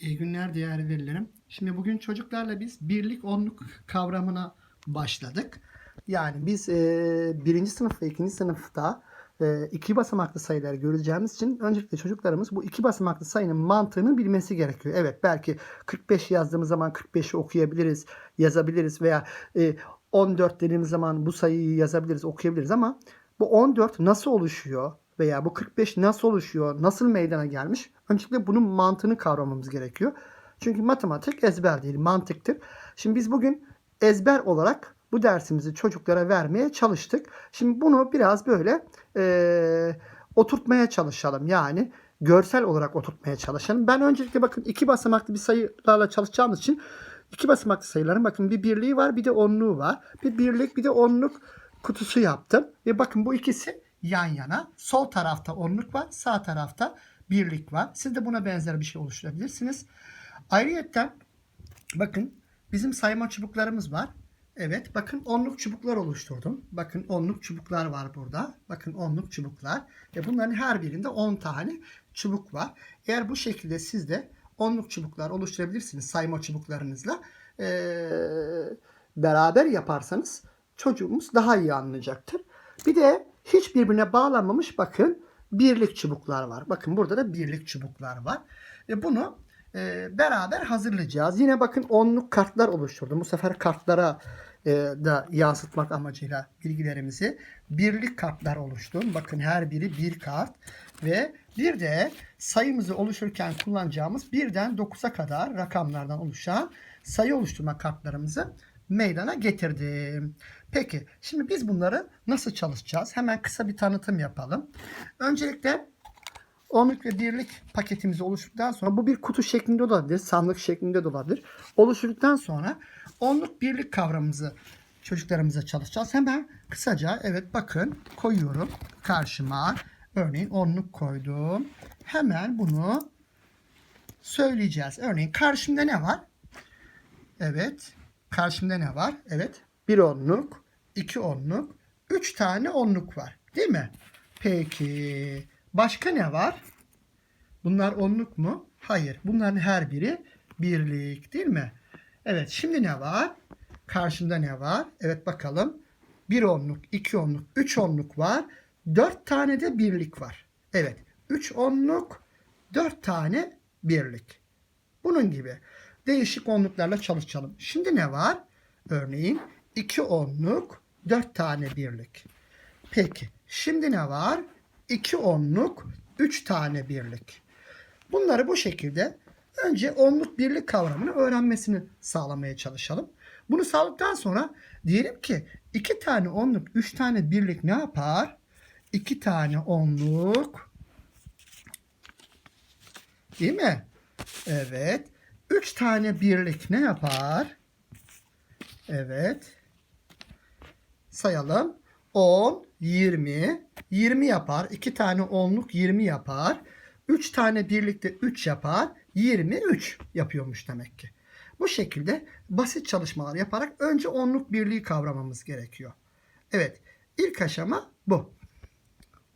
İyi günler değerli velilerim. Şimdi bugün çocuklarla biz birlik onluk kavramına başladık. Yani biz e, birinci sınıf ve ikinci sınıfta e, iki basamaklı sayıları göreceğimiz için öncelikle çocuklarımız bu iki basamaklı sayının mantığını bilmesi gerekiyor. Evet belki 45 yazdığımız zaman 45'i okuyabiliriz, yazabiliriz veya e, 14 dediğimiz zaman bu sayıyı yazabiliriz, okuyabiliriz ama bu 14 nasıl oluşuyor veya bu 45 nasıl oluşuyor, nasıl meydana gelmiş? Öncelikle bunun mantığını kavramamız gerekiyor. Çünkü matematik ezber değil, mantıktır. Şimdi biz bugün ezber olarak bu dersimizi çocuklara vermeye çalıştık. Şimdi bunu biraz böyle eee, oturtmaya çalışalım. Yani görsel olarak oturtmaya çalışalım. Ben öncelikle bakın iki basamaklı bir sayılarla çalışacağımız için iki basamaklı sayıların bakın bir birliği var bir de onluğu var. Bir birlik bir de onluk kutusu yaptım. Ve bakın bu ikisi yan yana. Sol tarafta onluk var, sağ tarafta birlik var. Siz de buna benzer bir şey oluşturabilirsiniz. Ayrıyeten bakın bizim sayma çubuklarımız var. Evet bakın onluk çubuklar oluşturdum. Bakın onluk çubuklar var burada. Bakın onluk çubuklar. Ve bunların her birinde 10 tane çubuk var. Eğer bu şekilde siz de onluk çubuklar oluşturabilirsiniz sayma çubuklarınızla. Ee, beraber yaparsanız çocuğumuz daha iyi anlayacaktır. Bir de hiç birbirine bağlanmamış bakın birlik çubuklar var. Bakın burada da birlik çubuklar var. Ve bunu e, beraber hazırlayacağız. Yine bakın onluk kartlar oluşturdum. Bu sefer kartlara e, da yansıtmak amacıyla bilgilerimizi birlik kartlar oluşturdum. Bakın her biri bir kart ve bir de sayımızı oluştururken kullanacağımız birden 9'a kadar rakamlardan oluşan sayı oluşturma kartlarımızı meydana getirdim. Peki şimdi biz bunları nasıl çalışacağız? Hemen kısa bir tanıtım yapalım. Öncelikle onluk ve birlik paketimizi oluşturduktan sonra bu bir kutu şeklinde de olabilir, sandık şeklinde de olabilir. Oluşturduktan sonra onluk birlik kavramımızı çocuklarımıza çalışacağız. Hemen kısaca evet bakın koyuyorum karşıma. Örneğin onluk koydum. Hemen bunu söyleyeceğiz. Örneğin karşımda ne var? Evet. Karşımda ne var? Evet. Bir onluk, iki onluk, üç tane onluk var. Değil mi? Peki. Başka ne var? Bunlar onluk mu? Hayır. Bunların her biri birlik değil mi? Evet. Şimdi ne var? Karşımda ne var? Evet bakalım. Bir onluk, iki onluk, üç onluk var. Dört tane de birlik var. Evet. Üç onluk, dört tane birlik. Bunun gibi değişik onluklarla çalışalım. Şimdi ne var? Örneğin 2 onluk 4 tane birlik. Peki şimdi ne var? 2 onluk 3 tane birlik. Bunları bu şekilde önce onluk birlik kavramını öğrenmesini sağlamaya çalışalım. Bunu sağladıktan sonra diyelim ki 2 tane onluk 3 tane birlik ne yapar? 2 tane onluk değil mi? Evet. 3 tane birlik ne yapar? Evet. Sayalım. 10, 20. 20 yapar. 2 tane onluk 20 yapar. 3 tane birlikte 3 yapar. 23 yapıyormuş demek ki. Bu şekilde basit çalışmalar yaparak önce onluk birliği kavramamız gerekiyor. Evet. ilk aşama bu.